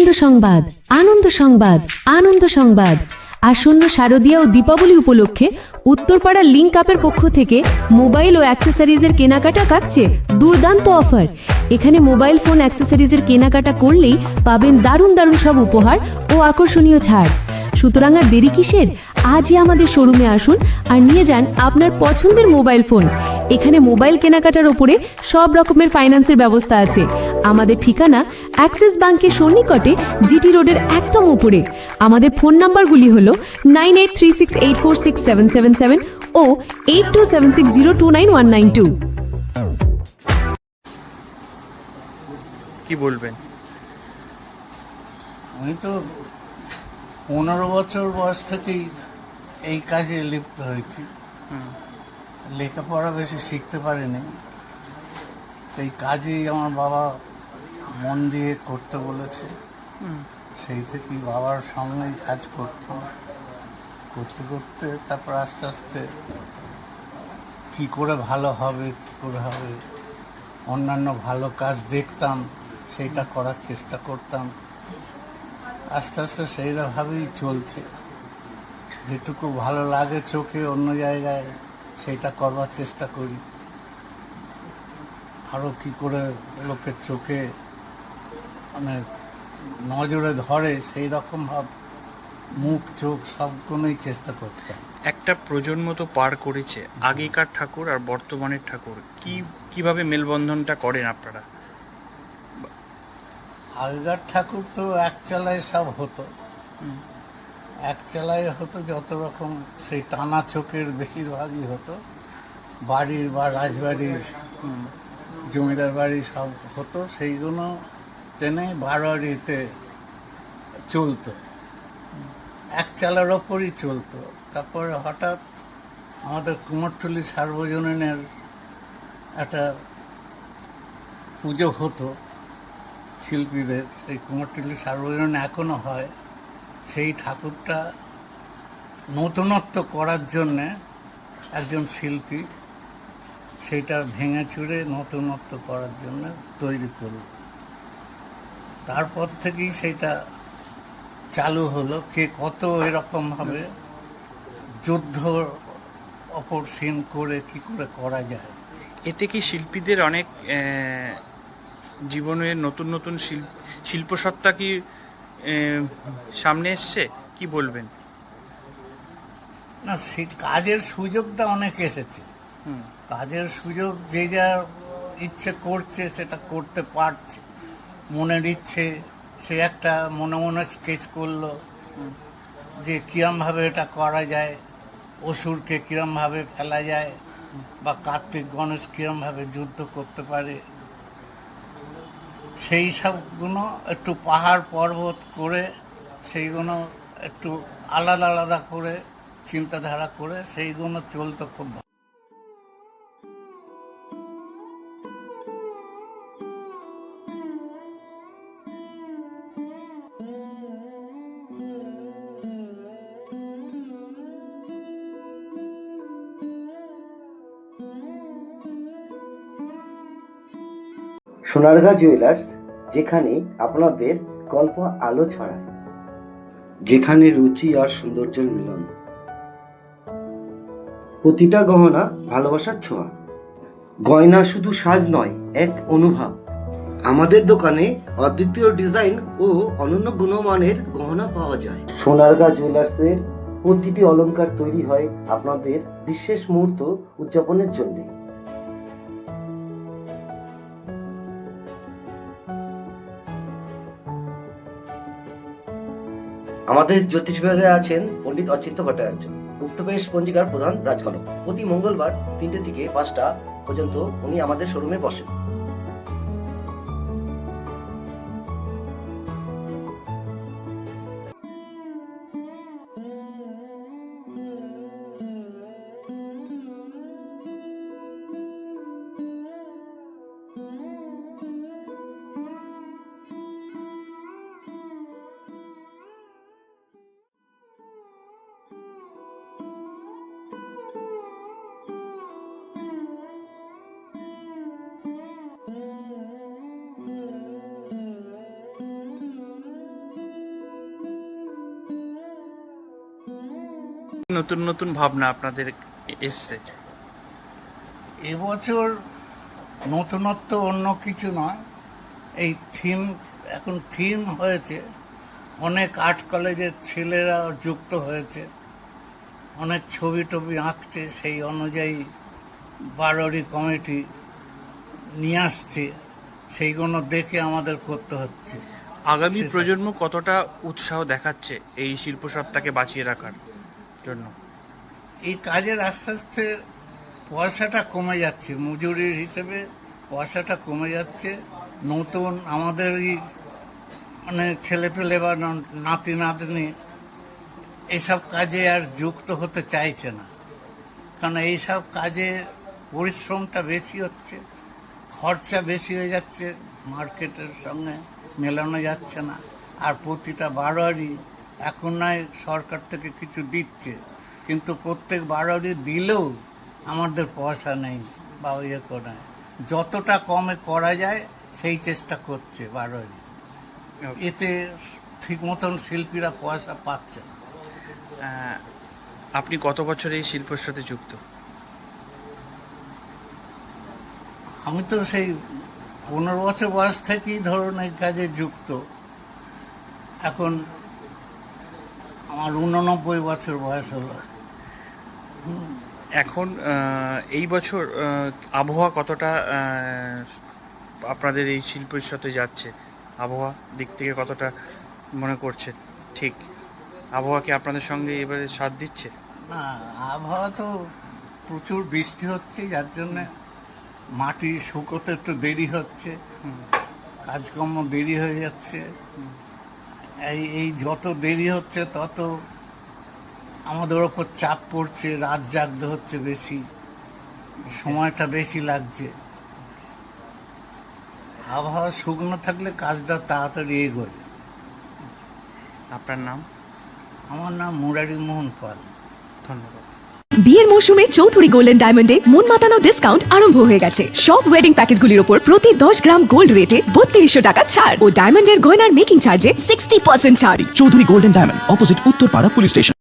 আনন্দ সংবাদ আনন্দ সংবাদ আনন্দ সংবাদ। আসন্ন শারদীয়া ও দীপাবলি উপলক্ষে উত্তরপাড়া লিঙ্ক আপের পক্ষ থেকে মোবাইল ও অ্যাক্সেসরিজের কেনাকাটা কাটছে দুর্দান্ত অফার। এখানে মোবাইল ফোন অ্যাক্সেসরিজের কেনাকাটা করলেই পাবেন দারুণ দারুণ সব উপহার ও আকর্ষণীয় ছাড়। সুতরাং আর দেরি কিসের? আজই আমাদের শোরুমে আসুন আর নিয়ে যান আপনার পছন্দের মোবাইল ফোন। এখানে মোবাইল কেনাকাটার ওপরে সব রকমের ফাইন্যান্সের ব্যবস্থা আছে। আমাদের ঠিকানা অ্যাক্সিস ব্যাংকের সন্নিকটে জিটি রোডের একদম উপরে। আমাদের ফোন নাম্বারগুলি হল nine eight three six eight four six seven seven seven ও eight two seven six zero two nine one nine two. কি বলবেন? আমি তো পনেরো বছর বয়স থেকেই এই কাজে লিপ্ত হয়েছি। লেখাপড়া বেশি শিখতে পারিনি। সেই কাজেই আমার বাবা মন দিয়ে করতে বলেছে। সেই থেকেই বাবার সঙ্গেই কাজ করতাম করতে করতে তারপর আস্তে আস্তে কী করে ভালো হবে কী করে হবে অন্যান্য ভালো কাজ দেখতাম সেইটা করার চেষ্টা করতাম। আস্তে আস্তে সেইভাবেই চলছে। যেটুকু ভালো লাগে চোখে অন্য জায়গায় সেইটা করবার চেষ্টা করি। আরও কী করে লোকের চোখে মানে নজরে ধরে সেই রকম ভাব মুখ চোখ সবগুলোই চেষ্টা করতাম। একটা প্রজন্ম তো পার করেছে। আগেকার ঠাকুর আর বর্তমানের ঠাকুর কি কীভাবে মেলবন্ধনটা করেন আপনারা? আগেকার ঠাকুর তো এক চালায় সব হতো। এক চেলায় হতো যত রকম, সেই টানা চোখের বেশিরভাগই হতো। বাড়ির বা রাজবাড়ির জমিদার বাড়ি সব হতো। সেইগুলো টেনে বারোয়ারিতে চলতো। এক চালার ওপরই চলতো। তারপরে হঠাৎ আমাদের কুমোরটুলি সার্বজনীনের একটা পুজো হতো শিল্পীদের। সেই কুমোরটুলি সার্বজনীন এখনও হয়। সেই ঠাকুরটা নতুনত্ব করার জন্যে একজন শিল্পী সেটা ভেঙে চুড়ে নতুনত্ব করার জন্য তৈরি করল। তারপর থেকেই সেটা চালু হলো। কে কত এরকমভাবে যুদ্ধ অপর সিন করে কি করে করা যায়। এতে কি শিল্পীদের অনেক জীবনের নতুন নতুন শিল্প শিল্পসত্তা কি সামনে এসছে? কি বলবেন? না কাজের সুযোগটা অনেক এসেছে। কাজের সুযোগ যে যা ইচ্ছে করছে সেটা করতে পারছে। মনের ইচ্ছে সে একটা মনে মনে স্কেচ করল যে কিরমভাবে এটা করা যায় অসুরকে কিরমভাবে ফেলা যায় বা কার্তিক গণেশ কিরমভাবে যুদ্ধ করতে পারে। সেই সবগুলো একটু পাহাড় পর্বত করে সেইগুলো একটু আলাদা আলাদা করে, চিন্তাধারা করে সেইগুলো চলতো খুব ভালো। সোনারগাঁ জুয়েলার্স যেখানে আপনাদের গল্প আলো ছড়ায়। যেখানে রুচি আর সৌন্দর্যের মিলন। প্রতিটা গহনা ভালোবাসার ছোঁয়া। গয়না শুধু সাজ নয় এক অনুভব। আমাদের দোকানে অদ্বিতীয় ডিজাইন ও অনন্য গুণমানের গহনা পাওয়া যায়। সোনারগাঁ জুয়েলার্সের প্রতিটি অলংকার তৈরি হয় আপনাদের বিশেষ মুহূর্ত উদযাপনের জন্যে। আমাদের জ্যোতিষ বিভাগে আছেন পণ্ডিত অচিন্ত ভট্টাচার্য, গুপ্তবেশ পঞ্জিকার প্রধান রাজকনক। প্রতি মঙ্গলবার তিনটে থেকে পাঁচটা পর্যন্ত উনি আমাদের শোরুমে বসেন। নতুন নতুন ভাবনা আপনাদের এসছে? এবছর নতুনত্ব অন্য কিছু নয়। এই থিম এখন থিম হয়েছে। অনেক আর্ট কলেজের ছেলেরা যুক্ত হয়েছে। অনেক ছবি টবি আঁকছে। সেই অনুযায়ী বারোরি কমিটি নিয়ে আসছে। সেইগুলো দেখে আমাদের করতে হচ্ছে। আগামী প্রজন্ম কতটা উৎসাহ দেখাচ্ছে এই শিল্প সত্তাকে বাঁচিয়ে রাখার? জন্য। এই কাজের আস্তে আস্তে পয়সাটা কমে যাচ্ছে। মজুরির হিসেবে পয়সাটা কমে যাচ্ছে। নতুন আমাদের এই মানে ছেলেপেলে বা নাতি, নাতনি এসব কাজে আর যুক্ত হতে চাইছে না। কারণ এইসব কাজে পরিশ্রমটা বেশি হচ্ছে, খরচা বেশি হয়ে যাচ্ছে, মার্কেটের সঙ্গে মেলানো যাচ্ছে না। আর প্রতিটা বারোয়ারি এখন নয় সরকার থেকে কিছু দিচ্ছে। কিন্তু প্রত্যেক বারোয়ারি দিলেও আমাদের পয়সা নেই বা ইয়ে করে যতটা কমে করা যায় সেই চেষ্টা করছে বারোয়ারি এতে ঠিক মতন শিল্পীরা পয়সা পাচ্ছে না। আপনি কত বছর এই শিল্পের সাথে যুক্ত? আমি তো সেই পনেরো বছর বয়স থেকেই ধরুন এই কাজে যুক্ত। এখন আমার উননব্বই বছর বয়স হলো। এখন এই বছর আবহাওয়া কতটা আপনাদের এই শিল্পের সাথে যাচ্ছে? আবহাওয়া দিক থেকে কতটা মনে করছে? ঠিক। আবহাওয়া কি আপনাদের সঙ্গে এবারে সাথ দিচ্ছে? না আবহাওয়া তো প্রচুর বৃষ্টি হচ্ছে যার জন্যে মাটি শুকোতে একটু দেরি হচ্ছে। কাজকর্ম দেরি হয়ে যাচ্ছে। এই এই যত দেরি হচ্ছে তত আমাদের ওপর চাপ পড়ছে রাত জাগতে হচ্ছে বেশি সময়টা বেশি লাগছে। আবহাওয়া শুকনো থাকলে কাজটা তাড়াতাড়ি এগোয়। আপনার নাম? আমার নাম মুরারি মোহন পাল। ধন্যবাদ। বিয়ের মৌসুমে চৌধুরী গোল্ডেন ডায়মন্ডে মন মাতানো ডিসকাউন্ট আরম্ভ হয়ে গেছে। সব ওয়েডিং প্যাকেজগুলির উপর প্রতি দশ গ্রাম গোল্ড রেটে বত্রিশশো টাকা ছাড়। ও ডায়মন্ডের গয়নার মেকিং চার্জে সিক্সটি পার্সেন্ট ছাড়। Chowdhury golden diamond opposite Uttarpara police station